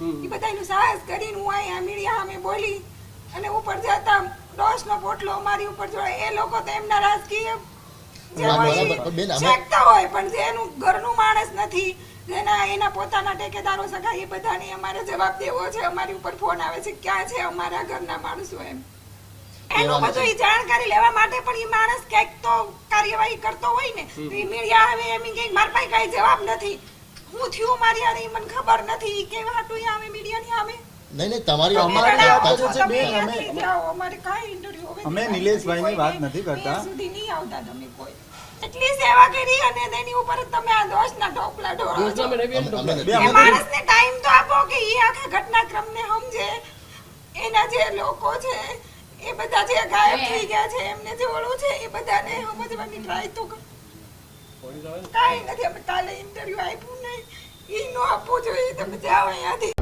એ બધાનું સાહસ કરીને હું અહીંયા મીડિયા સામે બોલી અને ઉપર જતા ડોસનો પોટલો અમારી ઉપર જોડે એ લોકો તો એમના રાજકીય જે હોય એ શેકતા હોય પણ જે એનું ઘરનું માણસ નથી જેના એના પોતાના ટેકેદારો સગા એ બધાને અમારે જવાબ દેવો છે. અમારી ઉપર ફોન આવે છે ક્યાં છે અમારા ઘરના માણસો એમ? એનું બધું એ જાણકારી લેવા માટે પણ એ માણસ ક્યાંક તો કાર્યવાહી કરતો હોય ને તો ઈ મીડિયા આવે એમ કે મારા પાસે કાંઈ જવાબ નથી. હું થયું મારી આ ઈ મને ખબર નથી. કે કેવા હાટું આમે મીડિયા ની આમે નહીં નહીં તમારી અમારી વાત છે બેન, અમે- અમારે કાઈ ઇન્ટરવ્યુ હવે અમે દેવાની નિલેશભાઈની વાત નથી કરતા. સુધી નહીં આવતા તમે કોઈ. એટલી સેવા કરી અને તેની ઉપર તમે આ દોષના ઢોકલા ઢોળો છો. એ માણસને ટાઈમ તો આપો કે ઈ આખા ઘટનાક્રમને સમજે. એના જે લોકો છે એ બધા જે ગાયબ થઈ ગયા છે એમને જે ઓળું છે એ બધાને સમજવાની ટ્રાય તો કરો. ને? કાંઈ નથી અમે કાલે ઇન્ટરવ્યુ આપ્યું ને ઈ નો આપવું જોઈએ તમે જાઓ અહીંયાથી